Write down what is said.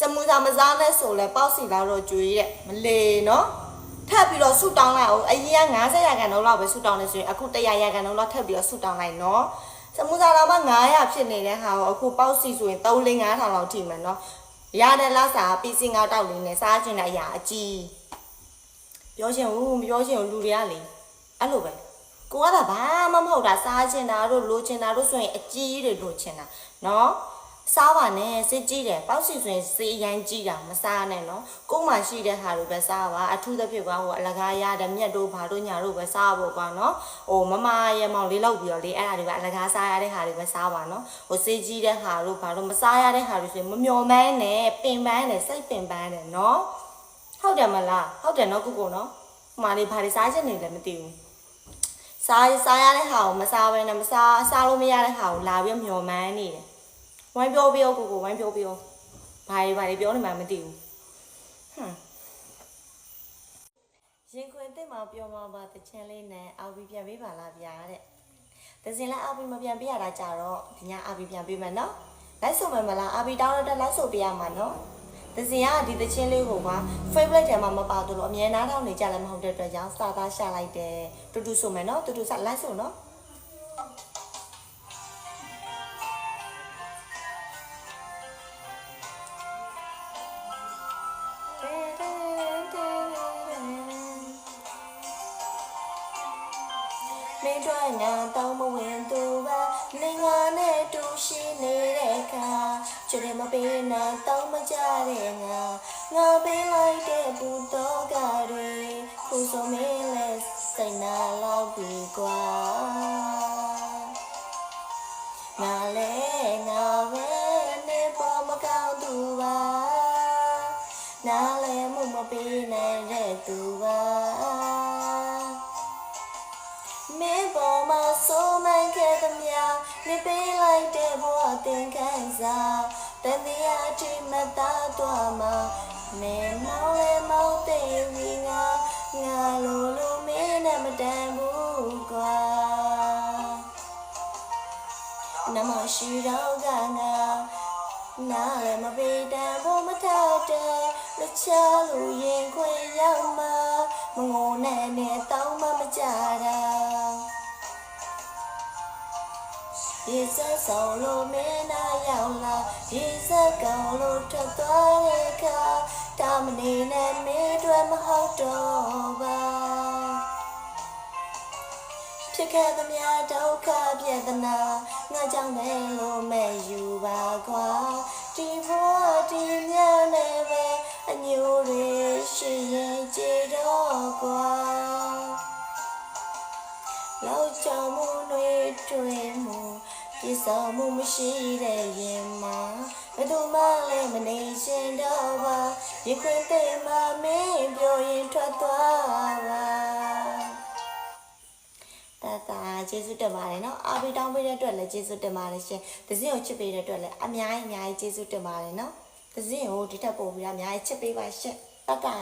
စမူစာမစားနဲ့ဆိုလဲပေါ့စီလာတော့ကြွေးတဲ့မလေနော်ထပ်ပြီးတော့ဆူတောင်းလိုက်အောင်အရင်က90ရာခိုင်နှုန်းလောက်ပဲဆူတောင်းနေဆိုရင်အခု100ရာခိုင်နှုန်းလောက်ထပ်ပြီးတော့ဆူတောင်းလိုက်နော်စမူစာတော့မှ900ဖြစ်နေတဲ့ဟာကိုအခုပေါ့စီဆိုရင်3 5 000လောက်ထိမယ်နော်ရတဲ့လားစာပီစီငါတောက်လေးနဲ့စားချင်တဲ့အရာအကြီးပြောချင်ဘူးမပြောချင်ဘူးလူတွေကလေအဲ့လိုပဲကိုကဘာမှမဟုတ်တာစားချင်တာတို့လိုချင်တာတို့ဆိုရင်အကြီးတွေလိုချင်တာနော် စားပါနဲ့စစ်ကြည့်တယ်ပေါ့စီဆိုရင်စေးရိုင်းကြည့်တာမစားနဲ့နော်ကို့မှာရှိတဲ့ဟာတွေပဲစားပါအထူးသဖြင့်ကွာဟိုအလကားရတယ်မြက်တို့ဘာတို့ညာတို့ပဲစားဖို့ကွာနော်ဟိုမမရဲ့မောင်လေးလောက်ပြီးတော့လေအဲ့ဒါတွေပဲအလကားစားရတဲ့ဟာတွေပဲစားပါနော်ဟိုစေးကြည့်တဲ့ဟာတို့ဘာတို့မစားရတဲ့ဟာတွေဆိုရင်မမျော်မှန်းနဲ့ပင်ပန်းနဲ့စိတ်ပင်ပန်းနဲ့နော်ဟုတ်တယ်မလားဟုတ်တယ်နော်ကိုကိုနော်ဟိုမှာလေဘာတွေစားချင်နေလဲမသိဘူးစားစားရတဲ့ဟာကိုမစားဘဲနဲ့မစားစားလို့မရတဲ့ဟာကိုလာပြီးမျော်မှန်းနေတယ် ဝိုင်းပြောပြောကိုကိုဝိုင်းပြောပြောဘာတွေဘာတွေပြောနေမှမသိဘူးဟမ်ရင်ခွင်တက်မှာပြောမှာပါတချင်လေးနဲ့အောက်ပြီးပြန်ပေးပါလားဗျာတဲ့တစင်လည်းအောက်ပြီးမပြန်ပေးရတာကြတော့ဒီညအောက်ပြီးပြန်ပေးမယ်နော်လိုက်ဆိုမယ်မလားအောက်ပြီးတောင်းတော့လိုက်ဆိုပေးရမှာနော်တစင်ကဒီတချင်းလေးကိုက favorite ထဲမှာမပါတော့လို့အမြဲနားထောင်နေကြလည်းမဟုတ်တဲ့အတွက်ကြောင့်စာသားရှာလိုက်တယ်တူတူဆိုမယ်နော်တူတူစလိုက်ဆိုနော် မင်းတို့ငါတောင်းမဝင်သူပါနေငါနဲ့တူရှိနေတဲ့အခါချစ်တယ်မပေးနာတောင်းမကြတဲ့ငါငါပေးလိုက်တဲ့ဘူတော့ကတွေခုဆိုမင်းလဲစိတ်နာလောက်ပြီကွာငါလဲငါပဲနေပေါ်မကောင်းသူပါနားလဲမှုမပေးနိုင်တဲ့သူပါ မင်းပေါ်မှာစိုးမိုင်းခဲ့သမျှနေပေးလိုက်တဲ့ဘဝသင်ခန်းစာတန်တရားအထိမသားတော့မှာမင်းမောင်းလဲမောင်းတဲ့ဝီငါငါလိုလိုမင်းနဲ့မတန်ဘူးကွာနမရှိတော့ကငါနားလည်းမပေးတဲ့ဘုမထတဲ့လက်ချလို့ရင်ခွေရောက်မှာမငုံနဲ့နဲ့တောင်း ရေစက်ဆောင်လို့မင်းနာရောက်လာရေစက်ကောင်လို့ထွက်သွားတဲ့အခါတာမနေနဲ့မင်းတို့မဟုတ်တော့ပါဖြစ်ခဲ့သမျှဒုက္ခပြဒနာငါကြောင့်ပဲလို့မဲ့ယူပါကွာဒီဘဝဒီညနဲ့ပဲအညိုတွေရှိရင်ကြည်တော့ကွာလောက်ချောင်မှုတွေတွင်မှု ပြစ်ဆောင်မှုမရှိတဲ့ရင်မှာဘယ်သူမှလည်းမနေရှင်တော့ပါရခွင့်တဲ့မှာမင်းပြောရင်ထွက်သွားပါတတာကျေးဇူးတင်ပါတယ်နော်အားပေးတောင်းပေးတဲ့အတွက်လည်းကျေးဇူးတင်ပါတယ်ရှင်သဇင်ကိုချစ်ပေးတဲ့အတွက်လည်းအများကြီးအများကြီးကျေးဇူးတင်ပါတယ်နော်သဇင်ကိုဒီထက်ပိုပြီးတော့အများကြီးချစ်ပေးပါရှင်တတာ